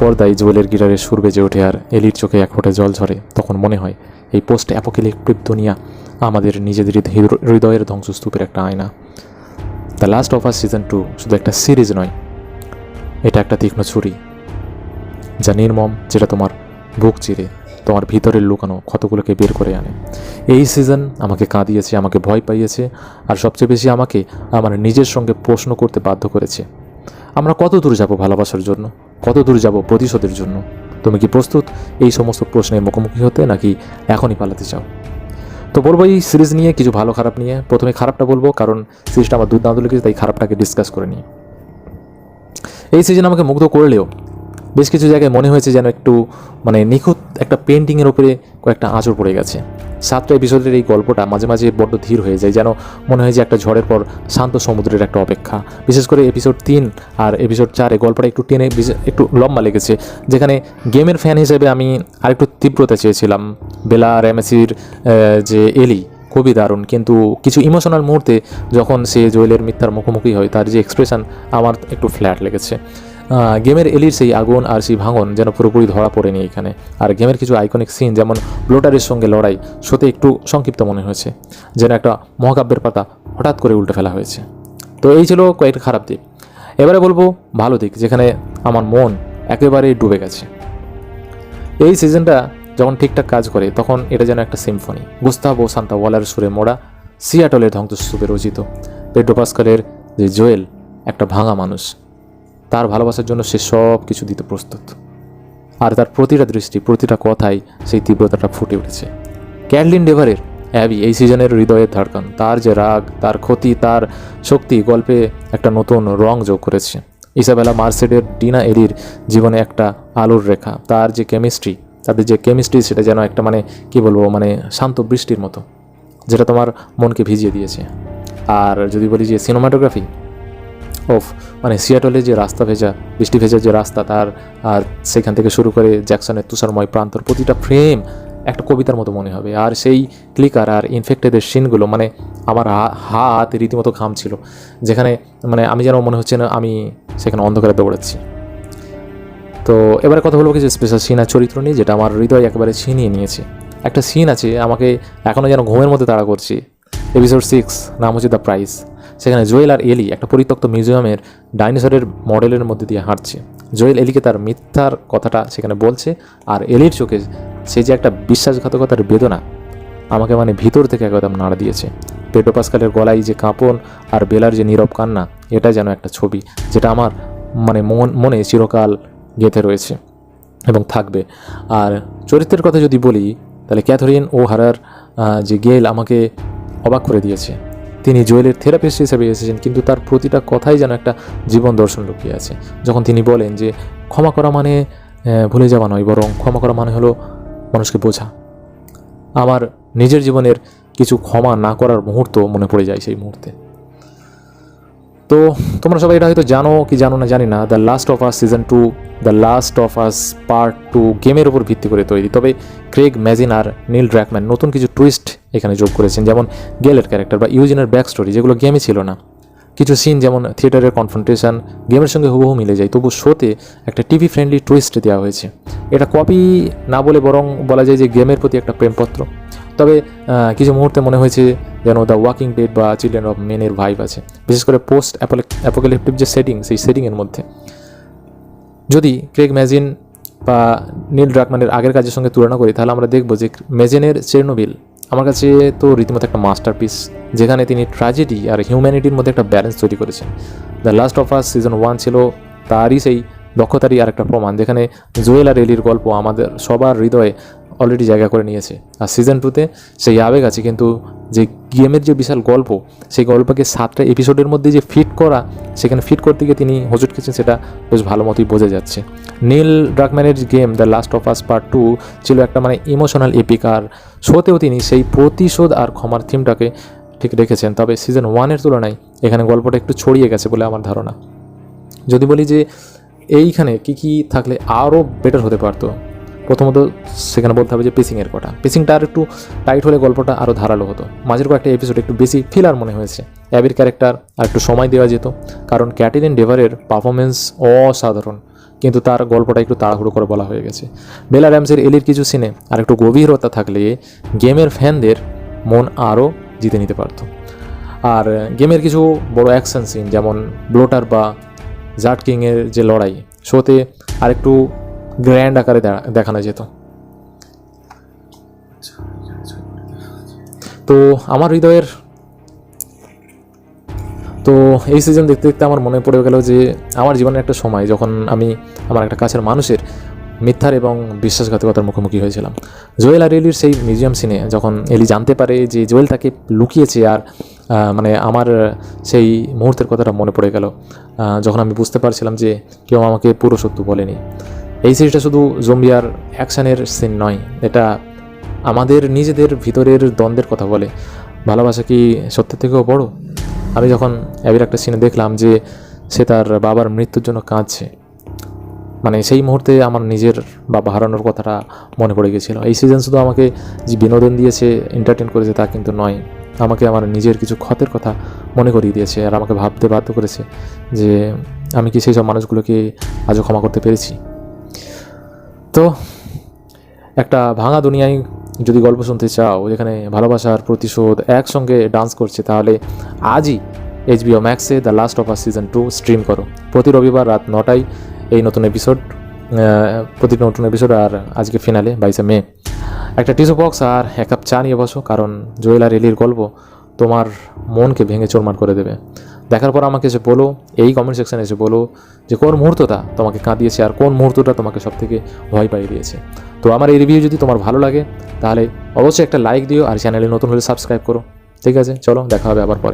পর্দায় জুয়েলের গিটারের সুর বেজে ওঠে আর এলির চোখে এক ফোঁটা জল ঝরে, তখন মনে হয়, এই পোস্ট অ্যাপোকেলিপ্টিক দুনিয়া আমাদের নিজেদের হৃদ- হৃদয়ের ধ্বংসস্তূপের একটা আয়না। The last of us season two শুধু একটা সিরিজ নয়, এটা একটা তীক্ষ্ণ ছুরি, যা নির্মম, যেটা তোমার বুক চিরে, তোমার ভিতরের লুকানো ক্ষতগুলোকে বের করে আনে। এই সিজন আমাকে কাঁদিয়েছে, আমাকে ভয় পাইয়েছে, আর সবচেয়ে বেশি আমাকে আমার নিজের সঙ্গে প্রশ্ন করতে বাধ্য করেছে। আমরা কত দূর যাব ভালোবাসার জন্য? কত দূর যাব প্রতিশোধের জন্য? তুমি কি প্রস্তুত এই সমস্ত প্রশ্নের মুখোমুখি হতে, নাকি এখনই পালাতে চাও? তো বলব এই সিরিজ নিয়ে কিছু ভালো খারাপ নিয়ে। প্রথমে খারাপটা বলব, কারণ সিরিজটা আমার দুর্দান্ত লেগেছে, তাই খারাপটাকে ডিসকাস করে নিই। এই সিজন আমাকে মুগ্ধ করলেও বেশ কিছু জায়গায় মনে হয়েছে যেন একটু মানে নিখুঁত একটা পেন্টিংয়ের ওপরে কয়েকটা আঁচড় পড়ে গেছে। সাতটা এপিসোডের এই গল্পটা মাঝে মাঝে বড্ড ধীর হয়ে যায়, যেন মনে হয় যে একটা ঝড়ের পর শান্ত সমুদ্রের একটা অপেক্ষা। বিশেষ করে এপিসোড তিন আর এপিসোড চারে গল্পটা একটু টেনে একটু লম্বা লেগেছে, যেখানে গেমের ফ্যান হিসেবে আমি আরেকটু তীব্রতা চেয়েছিলাম। বেলা, র্যামেসির যে এলি, খুবই দারুণ, কিন্তু কিছু ইমোশনাল মুহূর্তে যখন সে জোয়েলের মিথ্যার মুখোমুখি হয়, তার যে এক্সপ্রেশন আমার একটু ফ্ল্যাট লেগেছে। গেমের এলির সেই আগুন আর সেই ভাঙন যেন পুরোপুরি ধরা পড়েনি এখানে। আর গেমের কিছু আইকনিক সিন যেমন ব্লোটারের সঙ্গে লড়াই শোতে একটু সংক্ষিপ্ত মনে হয়েছে, যেন একটা মহাকাব্যের পাতা হঠাৎ করে উল্টে ফেলা হয়েছে। তো এই ছিল কয়েকটা খারাপ দিক। এবারে বলব ভালো দিক, যেখানে আমার মন একেবারেই ডুবে গেছে। এই সিজনটা যখন ঠিকঠাক কাজ করে, তখন এটা যেন একটা সিম্ফনি গুস্তাভো সান্তা ওয়ালার সুরে মোড়া সিয়াটলের ধ্বংসস্তূপে রচিত। পেড্রো পাস্কালের যে জোয়েল, একটা ভাঙা মানুষ। তার ভালোবাসার জন্য সে সব কিছু দিতে প্রস্তুত। আর তার প্রতিটা দৃষ্টি, প্রতিটা কথাই সেই তীব্রতাটা ফুটে উঠেছে। ক্যাটলিন ডেভারের অ্যাবি এই সিজনের হৃদয়ের ধারকান। তার যে রাগ, তার ক্ষতি, তার শক্তি গল্পে একটা নতুন রং যোগ করেছে। ইসাবেলা মার্সেডের ডিনা এলির জীবনে একটা আলোর রেখা। তার যে কেমিস্ট্রি, তাদের যে কেমিস্ট্রি সেটা যেন একটা মানে কি বলব মানে শান্ত বৃষ্টির মতো, যেটা তোমার মনকে ভিজিয়ে দিয়েছে। আর যদি বলি যে সিনেমাটোগ্রাফি ওফ মানে সিয়াটলে যে রাস্তা ভেজা, বৃষ্টি ভেজা যে রাস্তা, তার, আর সেখান থেকে শুরু করে জ্যাকসনের তুষারময় প্রান্তর, প্রতিটা ফ্রেম একটা কবিতার মতো মনে হবে। আর সেই ক্লিকার আর ইনফেক্টেডের সিনগুলো মানে আমার হাত রীতিমতো ঘাম ছিল যেখানে মানে আমি যেন মনে হচ্ছে না আমি সেখানে অন্ধকারে দৌড়াচ্ছি। তো এবারে কথা বলব কিছু স্পেশাল সিন আর চরিত্র নিয়ে, যেটা আমার হৃদয় একেবারে ছিনিয়ে নিয়েছে। একটা সিন আছে, আমাকে এখনও যেন ঘুমের মধ্যে তাড়া করছি। এপিসোড সিক্স নাম হচ্ছে দ্য প্রাইস সেখানে জোয়েল আর এলি একটা পরিত্যক্ত মিউজিয়ামের ডাইনোসরের মডেলের মধ্যে দিয়ে হাঁটছে। জোয়েল এলিকে তার মিথ্যার কথাটা সেখানে বলছে আর এলির চোখে সে যে একটা বিশ্বাসঘাতকতার বেদনা আমাকে মানে ভিতর থেকে একদম নাড়া দিয়েছে। পেটো পাস্কালের গলায় যে কাঁপন আর বেলার যে নীরব কান্না, এটা যেন একটা ছবি যেটা আমার মানে মন, মনে চিরকাল গেঁথে রয়েছে এবং থাকবে। আর চরিত্রের কথা যদি বলি, তাহলে ক্যাথরিন ও হারার যে গেল আমাকে অবাক করে দিয়েছে। তিনি জুয়েলের থেরাপিস্ট হিসেবে এসেছেন, কিন্তু তার প্রতিটা কথাই যেন একটা জীবন দর্শন লুকিয়ে আছে। যখন তিনি বলেন যে, ক্ষমা করা মানে ভুলে যাওয়া নয়, বরং ক্ষমা করা মানে হলো মানুষকে বোঝা। আমার নিজের জীবনের কিছু ক্ষমা না করার মুহূর্ত মনে পড়ে যায় সেই মুহূর্তে। তো তোমরা সবাই এটা হয়তো জানো কি জানো না জানি না the last of us season two the last of us part two গেমের উপর ভিত্তি করে তৈরি। তবে ক্রেগ ম্যাজিন আর নীল ড্র্যাকম্যান নতুন কিছু টুইস্ট এখানে যোগ করেছেন, যেমন গেলের ক্যারেক্টার বা ইউজিনের ব্যাক স্টোরি যেগুলো গেমে ছিল না। কিছু সিন যেমন থিয়েটারের কনফ্রন্টেশন গেমের সঙ্গে হুবহু মিলে যায়, তবু শোতে একটা টিভি ফ্রেন্ডলি টুইস্ট দেওয়া হয়েছে। এটা কপি না বলে বরং বলা যায় যে গেমের প্রতি একটা প্রেমপত্র। তবে কিছু মুহূর্তে মনে হয়েছে যেন দ্য ওয়াকিং ডেড বা চিলড্রেন অফ মেনের ভাইব আছে। বিশেষ করে পোস্ট অ্যাপোকালিপটিভ যে সেটিং সেই সেটিংয়ের মধ্যে। যদি ক্রেগ ম্যাজিন বা নীল ড্রাকম্যানের আগের কাজের সঙ্গে তুলনা করি, তাহলে আমরা দেখব যে ম্যাজিনের চেরনোবিল আমার কাছে তো রীতিমতো একটা মাস্টারপিস যেখানে তিনি ট্র্যাজেডি আর হিউম্যানিটির মধ্যে একটা ব্যালেন্স তৈরি করেছেন। The last of us season one ছিল তারই সেই দক্ষতারই আর একটা প্রমাণ, যেখানে জুয়েল আর এলির গল্প আমাদের সবার হৃদয়ে অলরেডি জায়গা করে নিয়েছে। আর সিজন টুতে সেই আবেগ আছে, কিন্তু যে গেমের যে বিশাল গল্প, সেই গল্পকে সাতটা এপিসোডের মধ্যে যে ফিট করা, সেখানে ফিট করতে গিয়ে তিনি হজুট খেয়েছেন, সেটা বেশ ভালো মতোই বোঝা যাচ্ছে। Neil ড্রাকম্যানের game the last of us part two ছিল একটা মানে ইমোশনাল এপিক আর শোতেও তিনি সেই প্রতিশোধ আর ক্ষমার থিমটাকে ঠিক রেখেছেন। তবে সিজন ওয়ানের তুলনায় এখানে গল্পটা একটু ছড়িয়ে গেছে বলে আমার ধারণা। যদি বলি যে, এইখানে কি কি থাকলে আরও বেটার হতে পারতো? প্রথমত সেখানে বলতে হবে যে পেসিংয়ের কথা। পেসিংটা আর একটু টাইট হলে গল্পটা আরও ধারালো হতো। মাঝের কয়েকটা এপিসোড একটু বেশি ফিলার মনে হয়েছে। অ্যাবির ক্যারেক্টার আর একটু সময় দেওয়া যেত, কারণ ক্যাটিলিন ডেভারের পারফরমেন্স অসাধারণ, কিন্তু তার গল্পটা একটু তাড়াহুড়ো করে বলা হয়ে গেছে। বেলা র্যামসের এলির কিছু সিনে আর একটু গভীরতা থাকলে গেমের ফ্যানদের মন আরও জিতে নিতে পারত। আর গেমের কিছু বড় অ্যাকশন সিন যেমন ব্লোটার বা জাট কিংয়ের যে লড়াই শোতে আরেকটু গ্র্যান্ড আকারে দেখানো যেত। তো আমার হৃদয়ের, তো এই সিজন দেখতে দেখতে আমার মনে পড়ে গেল যে আমার জীবনের একটা সময় যখন আমি আমার একটা কাছের মানুষের মিথ্যার এবং বিশ্বাসঘাতকতার মুখোমুখি হয়েছিলাম। জোয়েল আর এলির সেই মিউজিয়াম সিনে যখন এলি জানতে পারে যে জোয়েল তাকে লুকিয়েছে আর মানে আমার সেই মুহূর্তের কথাটা মনে পড়ে গেল যখন আমি বুঝতে পারছিলাম যে কেউ আমাকে পুরো সত্য বলেনি। এই সিরিজটা শুধু জম্বি আর অ্যাকশনের সিন নয়, এটা আমাদের নিজেদের ভিতরের দ্বন্দ্বের কথা বলে। ভালোবাসা কি সত্যের থেকেও বড়? আমি যখন অ্যাবির একটা সিনে দেখলাম যে সে তার বাবার মৃত্যুর জন্য কাঁদছে মানে সেই মুহূর্তে আমার নিজের বাবা হারানোর কথাটা মনে পড়ে গেছিল। এই সিজন শুধু আমাকে যে বিনোদন দিয়েছে এন্টারটেন করেছে তা কিন্তু নয়, আমাকে আমার নিজের কিছু ক্ষতের কথা মনে করিয়ে দিয়েছে আর আমাকে ভাবতে বাধ্য করেছে যে আমি কি সেই সব মানুষগুলোকে আজও ক্ষমা করতে পেরেছি। তো একটা ভাঙা দুনিয়ায় যদি গল্প শুনতে চাও, যেখানে ভালোবাসার প্রতিশোধ একসঙ্গে ডান্স করছে, তাহলে আজই HBO ম্যাক্সে the last of us season two stream করো। প্রতি রবিবার রাত নটায় এই নতুন এপিসোড প্রতি নতুন এপিসোড আর আজকে ফিনালে বাইশে মে। একটা টিস্যু বক্স আর এক কাপ চা নিয়ে বসো, কারণ জোয়েল আর এলির গল্প তোমার মনকে ভেঙে চোরমার করে দেবে। দেখার পর আমাকে এসে বলো, এই কমেন্ট সেকশানে এসে বলো যে কোন মুহূর্তটা তোমাকে কাঁদিয়েছে আর কোন মুহূর্তটা তোমাকে সবথেকে ভয় পাইয়ে দিয়েছে। তো আমার এই রিভিউ যদি তোমার ভালো লাগে, তাহলে অবশ্যই একটা লাইক দিও আর চ্যানেলে নতুন হলে সাবস্ক্রাইব করো। ঠিক আছে, চলো, দেখা হবে আবার পরে।